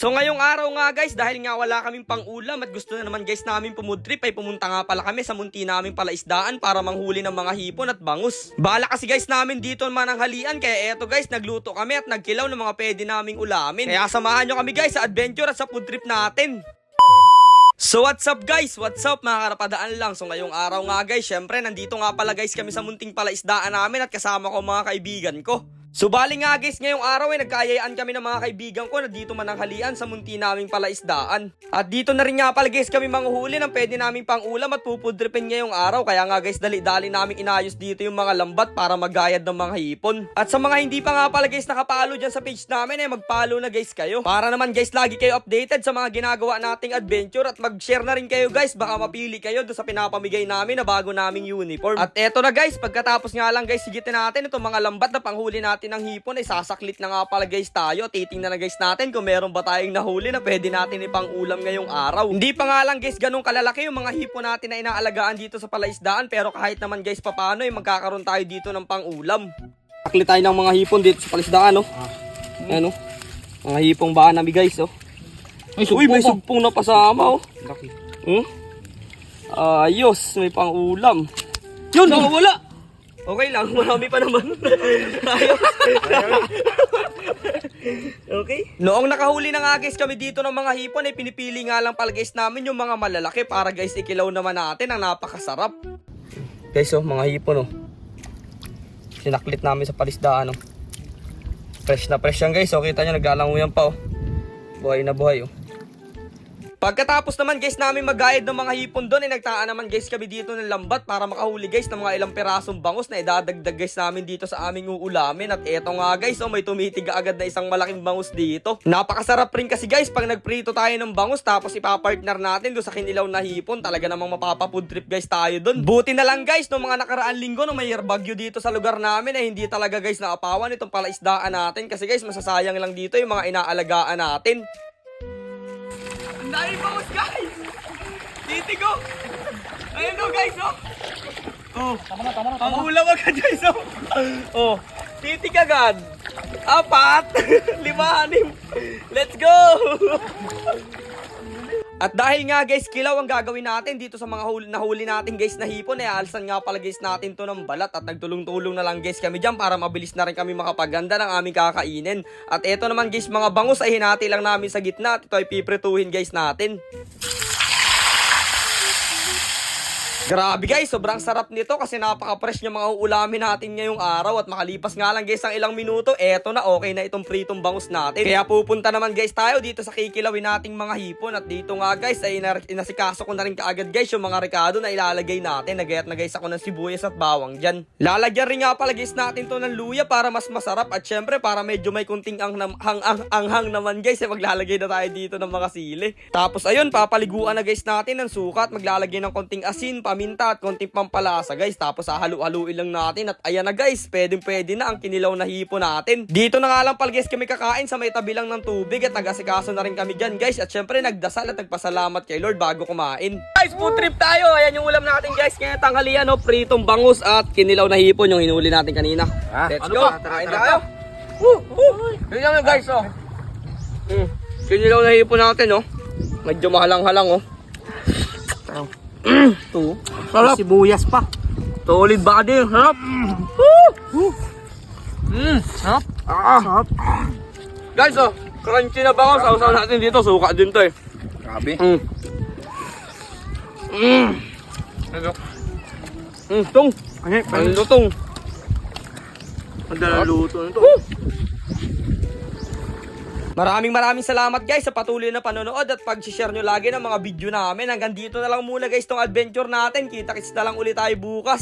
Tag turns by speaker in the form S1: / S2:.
S1: So ngayong araw nga guys, dahil nga wala kaming pang-ulam at gusto na naman guys namin pumudrip ay pumunta nga pala kami sa munti naming palaisdaan para manghuli ng mga hipon at bangus. Bala kasi guys namin dito mananghalian kaya eto guys, nagluto kami at nagkilaw ng mga pwede naming ulamin. Kaya samahan nyo kami guys sa adventure at sa food trip natin. So what's up guys? What's up mga karapadaan lang? So ngayong araw nga guys, syempre nandito nga pala guys kami sa munting palaisdaan namin at kasama ko mga kaibigan ko. So bali nga guys, ngayong araw ay nagkaayaan kami ng mga kaibigan ko na dito mananghalian sa munti naming palaisdaan. At dito na rin nga pala guys kami manghuli ng pwede naming pang ulam at pupudripin ngayong araw. Kaya nga guys, dali-dali namin inayos dito yung mga lambat para magayad ng mga hipon. At sa mga hindi pa nga pala guys nakapalo dyan sa page namin ay magpalo na guys kayo. Para naman guys lagi kayo updated sa mga ginagawa nating adventure at mag-share na rin kayo guys. Baka mapili kayo doon sa pinapamigay namin na bago naming uniform. At eto na guys, pagkatapos nga lang guys, sigitin natin itong mga lambat na panghuli natin ng hipon ay sasaklit na nga pala guys tayo. Titingnan na guys natin kung meron ba tayong nahuli na pwede natin ipang ulam ngayong araw. Hindi pa nga lang guys ganun kalalaki yung mga hipon natin na inaalagaan dito sa palaisdaan pero kahit naman guys papano ay magkakaroon tayo dito ng pang ulam. Saklit tayo ng mga hipon dito sa palaisdaan no. Ano? Mga hipong banami guys oh.
S2: Ay,
S1: Uy, may sugpong na pasama oh.
S2: Laki.
S1: Hmm? Ayos, may pang ulam. Yun, wala. Okay lang, marami pa naman. Ayos. okay. Noong nakahuli na nga guys kami dito ng mga hipon, ay pinipili nga lang pala guys namin yung mga malalaki para guys ikilaw naman natin ang napakasarap. Guys oh, mga hipon oh. Sinaklit namin sa palisdaan oh. Fresh na fresh yan guys, oh. Kita nyo, naglalanguyan pa oh. Buhay na buhay oh. Pagkatapos naman guys namin mag-guide ng mga hipon doon, ay nagtaan naman guys kami dito ng lambat para makahuli guys ng mga ilang pirasong bangus na idadagdag guys namin dito sa aming uulamin. At eto nga guys, oh, may tumitiga agad na isang malaking bangus dito. Napakasarap rin kasi guys pag nagprito tayo ng bangus tapos ipapartner natin doon sa kinilaw na hipon. Talaga namang mapapafood trip guys tayo doon. Buti na lang guys, no mga nakaraan linggo no may bagyo dito sa lugar namin ay hindi talaga guys naapawan itong palaisdaan natin kasi guys masasayang lang dito yung mga inaalagaan natin. Ang dami bangus, guys! Titigo! Ayun o, guys, oh! Oh,
S2: Tama na, tama na, tama na.
S1: pangulam agad, guys, oh! Oh, titig agad! Apat! Lima, anim! Let's go! At dahil nga guys, kilaw ang gagawin natin dito sa mga huli, nahuli natin guys na hipon, eh alsan nga pala guys natin to ng balat at nagtulong-tulong na lang guys kami dyan para mabilis na rin kami makapaganda ng aming kakainin. At eto naman guys, mga bangus ay hinati lang namin sa gitna at ito ay piprituhin guys natin. Grabe guys, sobrang sarap nito kasi napaka-fresh ng mga uulamin natin ngayong araw at makalipas nga lang guys ang ilang minuto, eto na okay na itong pritong bangus natin. Kaya pupunta naman guys tayo dito sa kikilawin nating mga hipon at dito nga guys ay ina- inasikaso ko na rin kaagad guys yung mga rekado na ilalagay natin. Nagayat na guys ako ng sibuyas at bawang dyan. Lalagyan rin nga pala guys natin to ng luya para mas masarap at syempre para medyo may kunting ang hang ang anghang naman guys ay maglalagay na tayo dito ng mga sili. Tapos ayun, papaliguan na guys natin ng suka at maglalagay ng konting asin, paminta at konting pampalasa guys. Tapos hahalu-haluin lang natin at ayan na guys, pwedeng pwede na ang kinilaw na hipo natin. Dito na nga lang pala guys kami kakain sa may tabi lang ng tubig at nag-asikaso na rin kami dyan guys. At syempre nagdasal at nagpasalamat kay Lord bago kumain. Guys, food trip tayo. Ayan yung ulam natin guys. Kaya tanghalian no, pritong bangus at kinilaw na hipon yung hinuli natin kanina.
S2: Ah,
S1: Let's
S2: ano
S1: go.
S2: ba? Tara,
S1: Kain
S2: tara.
S1: tayo. Woo, woo. Tingnan nyo guys oh. Mm. Kinilaw na hipon natin oh. Medyo mahalang-halang oh. Ito.
S2: Sarap. Sibuyas pa.
S1: Solid ba din? Sarap.
S2: Mmm, sarap.
S1: Ah.
S2: Sarap.
S1: Guys, oh, crunchy na bangus. Sausaw natin dito. Suka din to eh.
S2: Grabe.
S1: Mm. Mm.
S2: Ano?
S1: Mm, tong.
S2: Ano?
S1: Ang lutong. Ang luto nito. Maraming maraming salamat guys sa patuloy na panonood at pag-share nyo lagi ng mga video namin. Hanggang dito na lang muna guys tong adventure natin. Kita-kits na lang ulit tayo bukas.